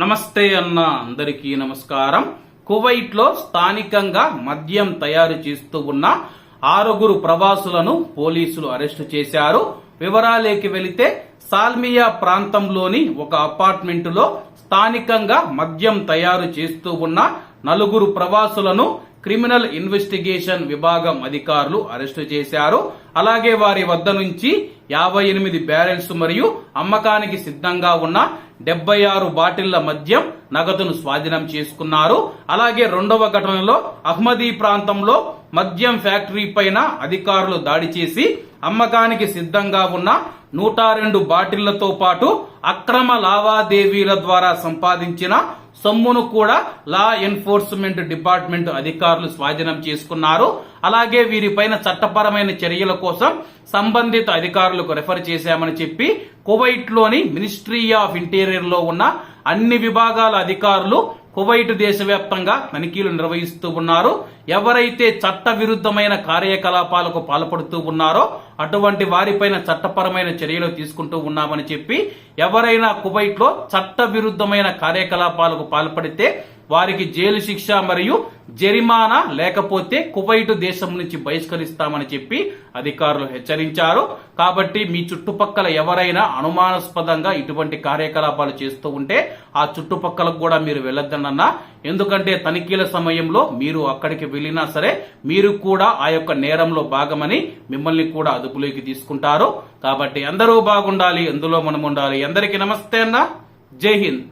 నమస్తే అన్న అందరికీ నమస్కారం. కువైట్లో స్థానికంగా మద్యం తయారు చేస్తూ ఉన్న ఆరుగురు ప్రవాసులను పోలీసులు అరెస్టు చేశారు. వివరాలేకి వెళితే సాల్మియా ప్రాంతంలోని ఒక అపార్ట్మెంటులో స్థానికంగా మద్యం తయారు చేస్తూ ఉన్న నలుగురు ప్రవాసులను క్రిమినల్ ఇన్వెస్టిగేషన్ విభాగం అధికారులు అరెస్టు చేశారు. అలాగే వారి వద్ద నుంచి యాభై ఎనిమిది బ్యారెల్స్ మరియు అమ్మకానికి సిద్ధంగా ఉన్న డెబ్బై ఆరు బాటిళ్ళ మద్యం నగదును స్వాధీనం చేసుకున్నారు. అలాగే రెండవ ఘటనలో అహ్మదీ ప్రాంతంలో మద్యం ఫ్యాక్టరీ పైన అధికారులు దాడి చేసి అమ్మకానికి సిద్ధంగా ఉన్న నూట రెండు బాటిళ్ళతో పాటు అక్రమ లావాదేవీల ద్వారా సంపాదించిన సొమ్మును కూడా లా ఎన్ఫోర్స్మెంట్ డిపార్ట్మెంట్ అధికారులు స్వాధీనం చేసుకున్నారు. అలాగే వీరిపైన చట్టపరమైన చర్యల కోసం సంబంధిత అధికారులకు రెఫర్ చేశామని చెప్పి కువైట్లోని మినిస్ట్రీ ఆఫ్ ఇంటీరియర్లో ఉన్న అన్ని విభాగాల అధికారులు కువైట్ దేశవ్యాప్తంగా తనిఖీలు నిర్వహిస్తూ ఉన్నారు. ఎవరైతే చట్ట విరుద్ధమైన కార్యకలాపాలకు పాల్పడుతూ ఉన్నారో అటువంటి వారిపైన చట్టపరమైన చర్యలు తీసుకుంటూ ఉన్నామని చెప్పి ఎవరైనా కువైట్లో చట్ట విరుద్ధమైన కార్యకలాపాలకు పాల్పడితే వారికి జైలు శిక్ష మరియు జరిమానా లేకపోతే కువైట్ దేశం నుంచి బహిష్కరిస్తామని చెప్పి అధికారులు హెచ్చరించారు. కాబట్టి మీ చుట్టుపక్కల ఎవరైనా అనుమానాస్పదంగా ఇటువంటి కార్యకలాపాలు చేస్తూ ఉంటే ఆ చుట్టుపక్కలకు కూడా మీరు వెళ్ళొద్దనన్నా ఎందుకంటే తనిఖీల సమయంలో మీరు అక్కడికి వెళ్ళినా సరే మీరు కూడా ఆ యొక్క నేరంలో భాగమని మిమ్మల్ని కూడా అదుపులోకి తీసుకుంటారు. కాబట్టి అందరూ బాగుండాలి అందులో మనం ఉండాలి. అందరికీ నమస్తే అన్న. జై హింద్.